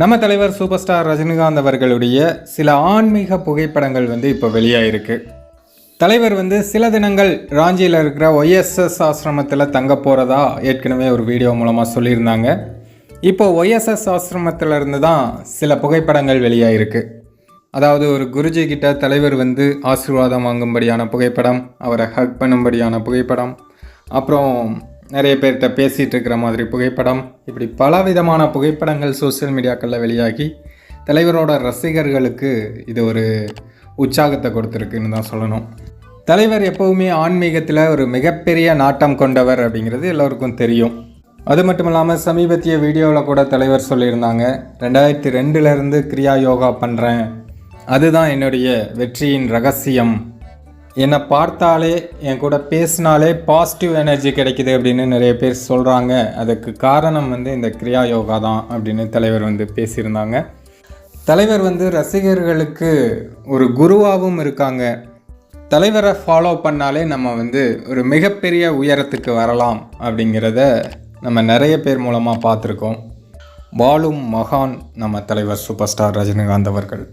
நம்ம தலைவர் super star Rajinikanth அவர்களுடைய சில ஆன்மீக புகைப்படங்கள் வந்து இப்போ வெளியாயிருக்கு. தலைவர் வந்து சில தினங்கள் ராஞ்சியில் இருக்கிற ஒய்எஸ்எஸ் ஆசிரமத்தில் தங்க போகிறதா ஏற்கனவே ஒரு வீடியோ மூலமாக சொல்லியிருந்தாங்க. இப்போ ஒய்எஸ்எஸ் ஆசிரமத்திலிருந்து தான் சில புகைப்படங்கள் வெளியாயிருக்கு. அதாவது ஒரு குருஜி கிட்ட தலைவர் வந்து ஆசீர்வாதம் வாங்கும்படியான புகைப்படம் அவரை ஹக் பண்ணும்படியான புகைப்படம் அப்புறம் நிறைய பேர்கிட்ட பேசிகிட்டு இருக்கிற மாதிரி புகைப்படம் இப்படி பல விதமான புகைப்படங்கள் சோஷியல் மீடியாக்களில் வெளியாகி தலைவரோட ரசிகர்களுக்கு இது ஒரு உற்சாகத்தை கொடுத்துருக்குன்னு தான் சொல்லணும். தலைவர் எப்போவுமே ஆன்மீகத்தில் ஒரு மிகப்பெரிய நாட்டம் கொண்டவர் அப்படிங்கிறது எல்லோருக்கும் தெரியும். அது மட்டும் இல்லாமல் சமீபத்திய வீடியோவில் கூட தலைவர் சொல்லியிருந்தாங்க ரெண்டாயிரத்தி ரெண்டுலேருந்து கிரியா யோகா பண்ணுறேன் அதுதான் என்னுடைய வெற்றியின் ரகசியம். என்னை பார்த்தாலே என் கூட பேசினாலே பாசிட்டிவ் எனர்ஜி கிடைக்குது அப்படின்னு நிறைய பேர் சொல்கிறாங்க அதுக்கு காரணம் வந்து இந்த கிரியா யோகா தான் அப்படின்னு தலைவர் வந்து பேசியிருந்தாங்க. தலைவர் வந்து ரசிகர்களுக்கு ஒரு குருவாகவும் இருக்காங்க. தலைவரை ஃபாலோ பண்ணாலே நம்ம வந்து ஒரு மிகப்பெரிய உயரத்துக்கு வரலாம் அப்படிங்கிறத நம்ம நிறைய பேர் மூலமாக பார்த்துருக்கோம். வாழும் மகான் நம்ம தலைவர் சூப்பர் ஸ்டார் ரஜினிகாந்த் அவர்கள்.